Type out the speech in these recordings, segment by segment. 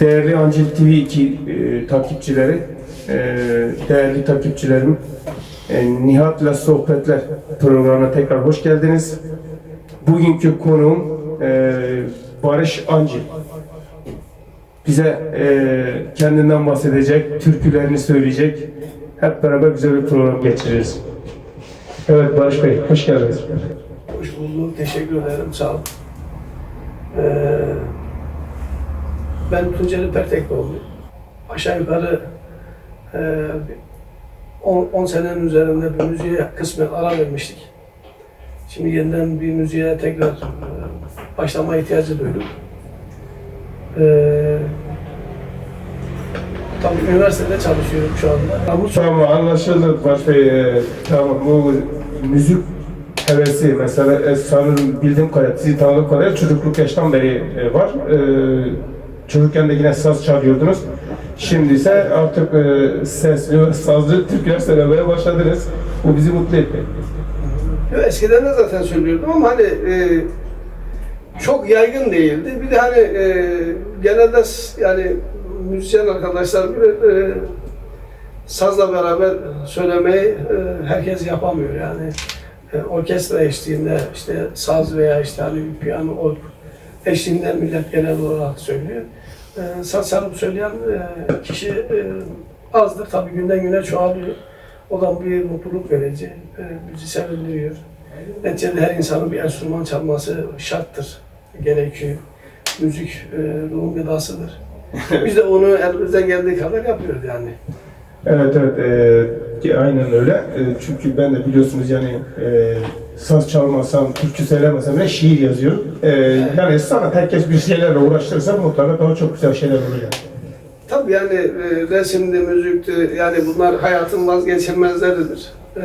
Değerli Ancil TV 2 e, takipçileri, e, değerli takipçilerim, e, Nihat'la Sohbetler programına tekrar hoş geldiniz. Bugünkü konuğum e, Barış Ancil. Bize e, kendinden bahsedecek, türkülerini söyleyecek. Hep beraber güzel bir program geçiririz. Evet Barış Bey, hoş geldiniz. Hoş bulduk. Teşekkür ederim. Sağ olun. Ee, ben Tunceli Pertek doğumluyum. Aşağı yukarı e, 10 senenin üzerinde bir müziğe kısmen ara vermiştik. Şimdi yeniden bir müziğe tekrar e, başlama ihtiyacı duydum. Ee, tabii üniversitede çalışıyorum şu anda. Ama Tamam anlaşıldı Barış Bey. Ee, tamam bu müzik hevesi mesela e, sanırım bildiğim kadarıyla, sizi tanıdığım kadarıyla çocukluk yaştan beri e, var. Ee, çocukken de yine saz çalıyordunuz. Şimdi ise artık e, sesli ve sazlı türküler söylemeye başladınız. Bu bizi mutlu etti. Eskiden de zaten söylüyordum ama hani e, çok yaygın değildi. Bir de hani e, genelde yani müzisyen arkadaşlar bir e, sazla beraber söylemeyi e, herkes yapamıyor yani. E, orkestra eşliğinde işte saz veya işte hani bir piyano eşliğinde millet genel olarak söylüyor. E, saz çalıp söyleyen e, kişi e, azdır tabii günden güne çoğalıyor. O da bir mutluluk verici, e, bizi sevindiriyor. Neticede her insanın bir enstrüman çalması şarttır, gerekiyor. Müzik e, ruhun gıdasıdır. Biz de onu elimizden geldiği kadar yapıyoruz yani. Evet evet e, ki aynen öyle. E, çünkü ben de biliyorsunuz yani e, saz çalmasam, türkü söylemesem bile şiir yazıyorum. E, yani sanat herkes bir şeylerle uğraştırırsa mutlaka daha çok güzel şeyler olur yani. Tabii yani e, resimdi, müzikti, yani bunlar hayatın vazgeçilmezleridir. E,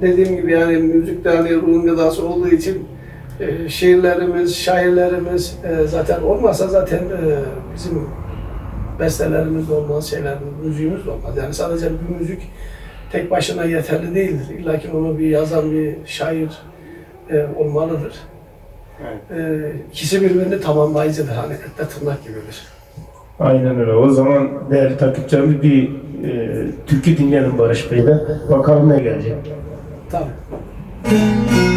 dediğim gibi yani müzikte hani ruhun gıdası olduğu için e, şiirlerimiz, şairlerimiz e, zaten olmasa zaten e, bizim bestelerimiz de olmaz, şeylerimiz, müziğimiz de olmaz. Yani sadece bir müzik tek başına yeterli değildir. İlla ki onu bir yazan bir şair e, olmalıdır. E, ikisi birbirini tamamlayıcıdır. Hani etle tırnak gibidir. Aynen öyle. O zaman değerli takipçilerimiz bir e, türkü dinleyelim Barış Bey'de. Bakalım ne gelecek. Tabii.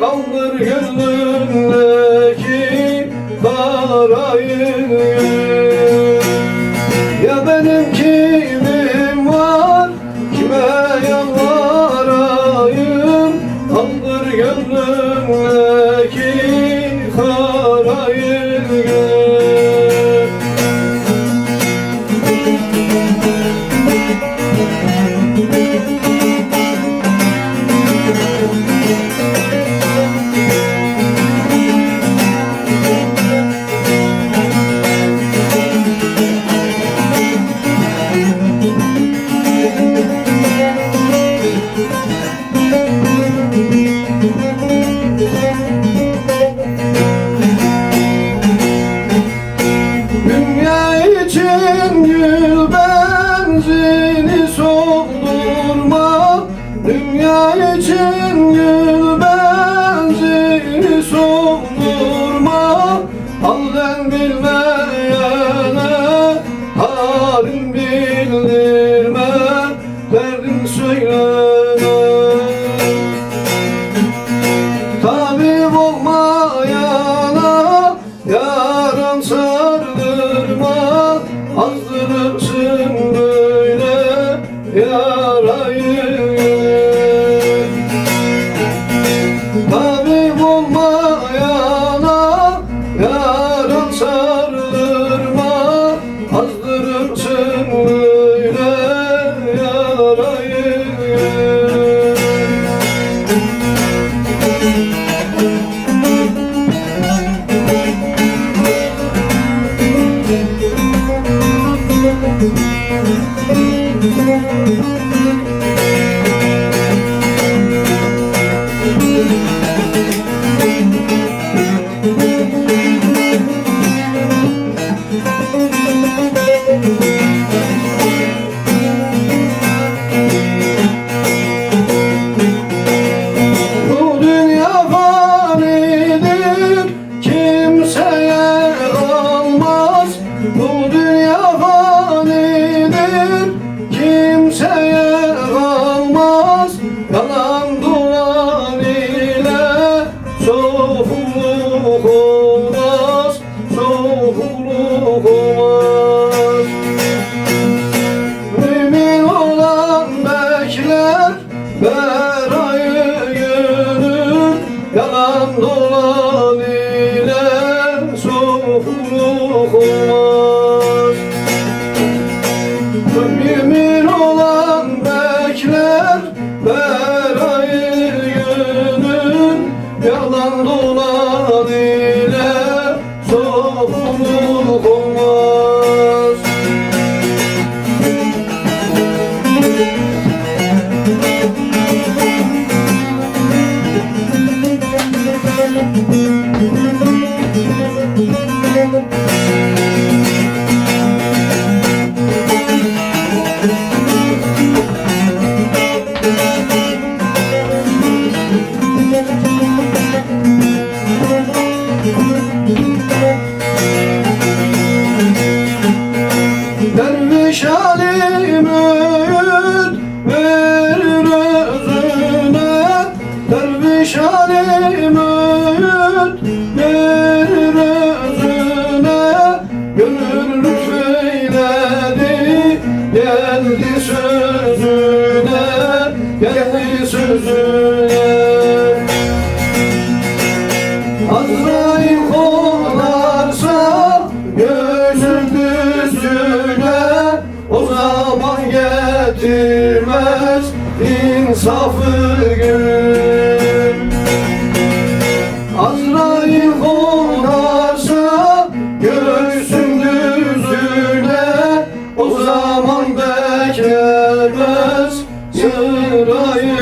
Kaldır gönlümdeki karayı Ya benim Derdin insafı gün Azrail kolarsa göğsün düzüne O zaman beklemez sırayı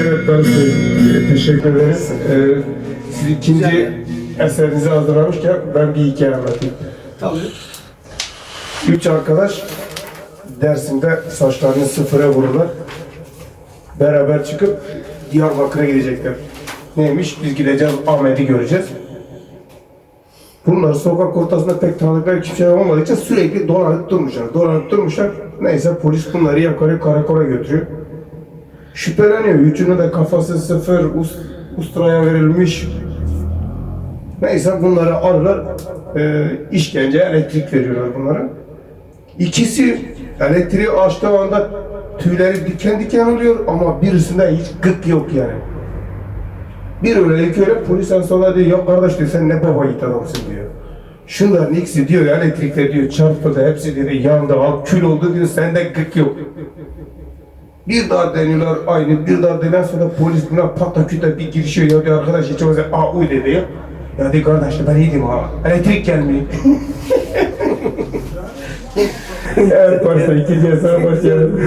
Evet de teşekkür ederiz. Ee, siz ikinci eserinizi hazırlamışken ben bir hikaye anlatayım. Tabii. Üç arkadaş Dersim'de saçlarını sıfıra vururlar. Beraber çıkıp Diyarbakır'a gidecekler. Neymiş? Biz gideceğiz Ahmet'i göreceğiz. Bunlar sokak ortasında pek tanıdıkları kimse olmadığı için sürekli dolanıp durmuşlar. Dolanıp durmuşlar. Neyse polis bunları yakalıyor karakola götürüyor. Şüpheleniyor. Üçünün de kafası sıfır, us, usturaya verilmiş. Neyse bunları arıyorlar. E, işkence, elektrik veriyorlar bunlara. İkisi elektriği açtığı anda tüyleri diken diken oluyor ama birisinde hiç gık yok yani. Bir öyle iki öyle polis en sonunda diyor ya kardeş diyor sen ne baba yiğit adamsın diyor. Şunların ikisi diyor elektrikle diyor çarpıldı hepsi dedi yandı al kül oldu diyor sende gık yok. Bir daha deniyorlar aynı bir daha denen sonra polis buna pataküte bir girişiyor ya diyor arkadaş hiç olmazsa a uy dedi ya. Ya diyor kardeş ben iyiydim ha elektrik gelmiyor. evet başta ikinci esere başlayalım.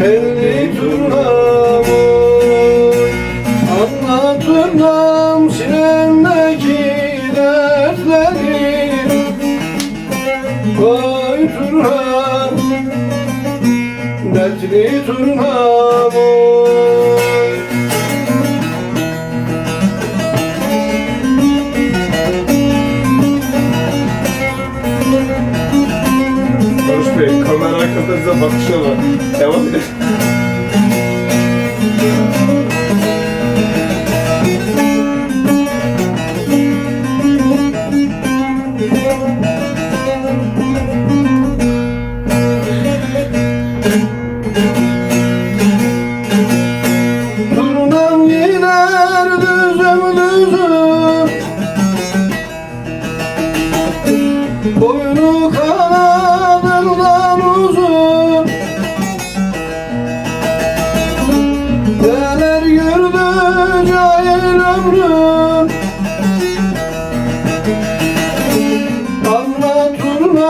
Telli turnam oy Anlatırım sinemdeki dertleri Oy turnam Dertli turnam oy запах шила.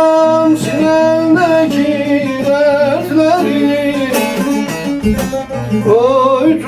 Anlatırmam sinemdeki dertleri Oy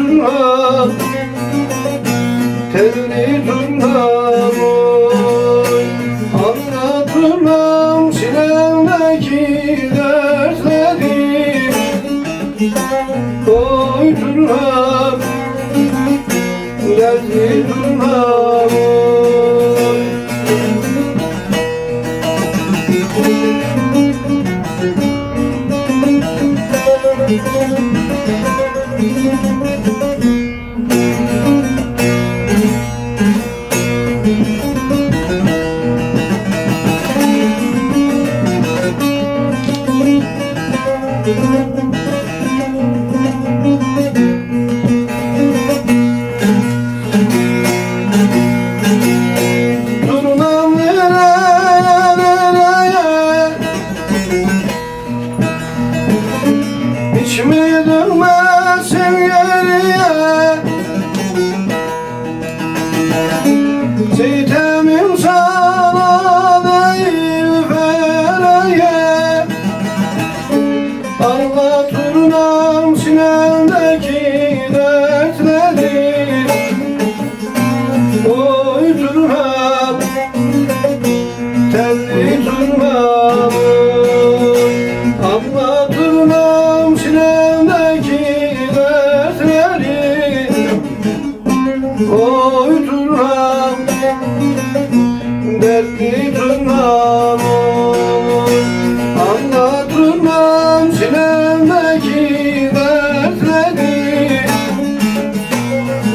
Anlatırım sinemdeki dertleri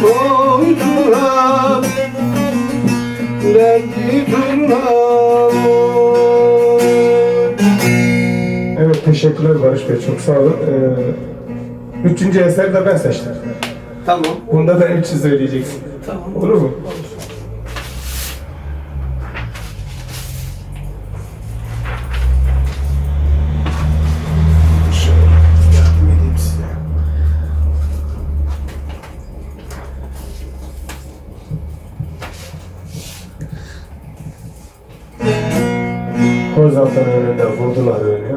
Oy turnam Dertli turnam Evet, teşekkürler Barış Bey. Çok sağ olun. Ee, üçüncü eseri de ben seçtim. Tamam, Bunda da üçü söyleyeceksin. tamam. Olur mu? Kozaltan önünde vurdular öyle.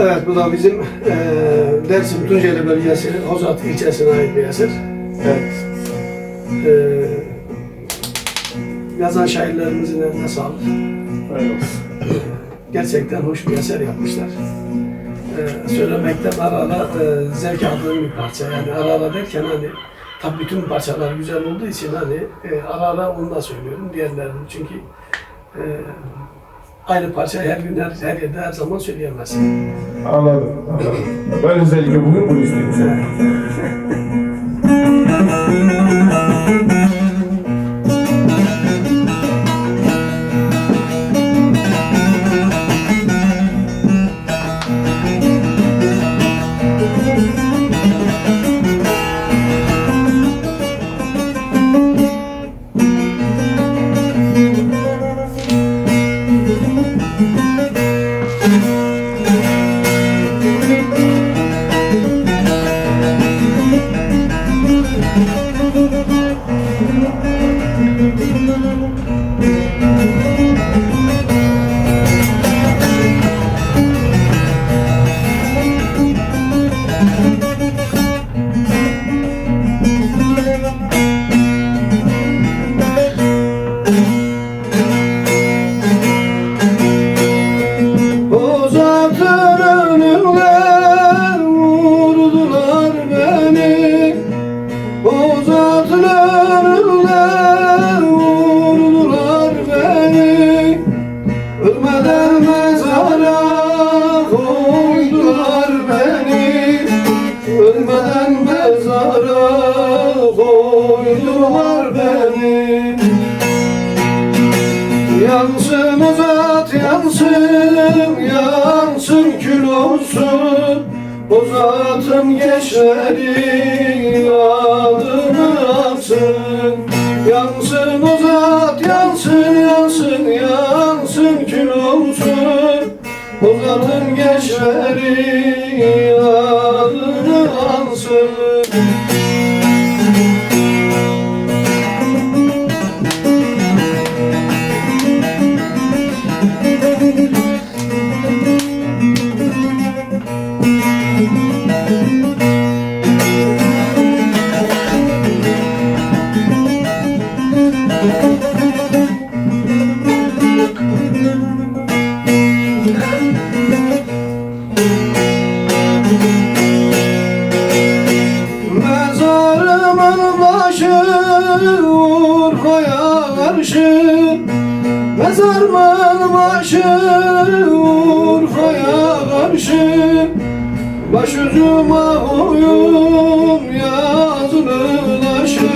Evet, bu da bizim eee Dersim Tunceli bölgesi, Hozat ilçesine ait bir eser. Evet. Eee yazan şairlerimizin eline sağlık. Gerçekten hoş bir eser yapmışlar. Eee söylemekten ara ara eee, zevk aldığım bir parça. Yani ara ara derken hani tabii bütün parçalar güzel olduğu için hani eee, ara ara onu da söylüyorum diğerlerini. Çünkü eee aynı parçayı her gün her, her yerde her zaman söyleyemezsin. Anladım, anladım. Ben özellikle bugün bunu istedim gençleri adını ansın Yansın uzat yansın yansın yansın kül olsun. Uzatın gençleri Başı Urfa'ya karşı Mezarımın başı Urfa'ya karşı Başucuma uyum yazılı taşı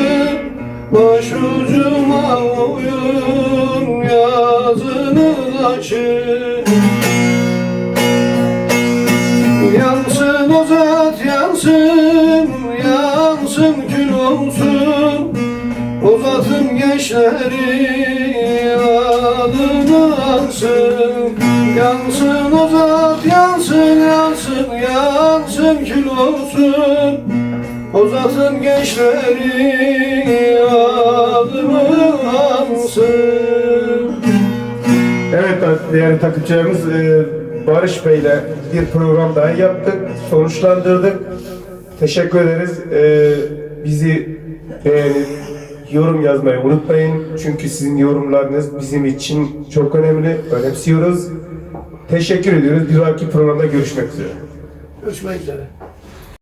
Başucuma uyum yazılı taşı zatın gençleri adını ansın Yansın o zat yansın, yansın, yansın kül olsun O zatın gençleri adını ansın Evet değerli takipçilerimiz e, Barış Bey'le bir program daha yaptık, sonuçlandırdık. Teşekkür ederiz. E, Bizi beğenip yorum yazmayı unutmayın. Çünkü sizin yorumlarınız bizim için çok önemli. Önemsiyoruz. Teşekkür ediyoruz. Bir dahaki programda görüşmek üzere. Görüşmek üzere.